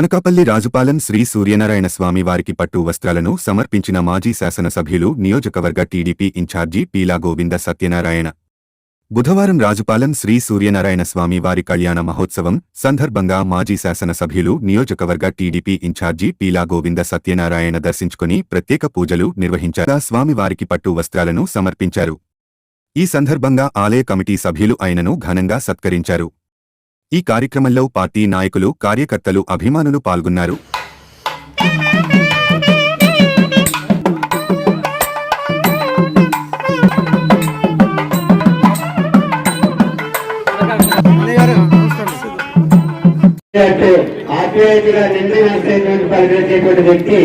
అనకాపల్లి రాజుపాలెం శ్రీ సూర్యనారాయణ స్వామి వారికి పట్టు వస్త్రాలను సమర్పించిన మాజీ శాసనసభ్యులు నియోజకవర్గ టీడీపీ ఇన్ఛార్జి పీలా గోవింద సత్యనారాయణ. బుధవారం రాజుపాలెం శ్రీ సూర్యనారాయణ స్వామి వారి కళ్యాణ మహోత్సవం సందర్భంగా మాజీ శాసనసభ్యులు నియోజకవర్గ టీడీపీ ఇన్ఛార్జి పీలా గోవింద సత్యనారాయణ దర్శించుకుని ప్రత్యేక పూజలు నిర్వహించగా స్వామివారికి పట్టు వస్త్రాలను సమర్పించారు. ఈ సందర్భంగా ఆలయ కమిటీ సభ్యులు ఆయనను ఘనంగా సత్కరించారు. ఈ కార్యక్రమంలో పార్టీ నాయకులు కార్యకర్తలు అభిమానులు పాల్గొన్నారు. అంటే ఆప్యాయతగా నిండి వేసేటువంటి పనిచేసేటువంటి వ్యక్తి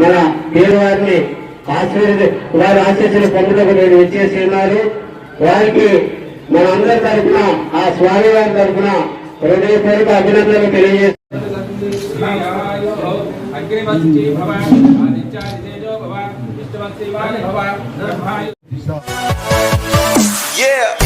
మన పేరువారిని ఆశీర్వది వారి ఆశీస్సులు పొందుటకు నేను వచ్చేసి ఉన్నారు వారికి మన అందరి తరఫున ఆ స్వామి వారి తరఫున హృదయపూర్వక అభినందనలు తెలియజేస్తున్నాను అగ్నివత్తి భవ ఆదిత్యాదితేజో భవ విష్ణువత్తివాని భవ బ్రహ్మాయు Yeah.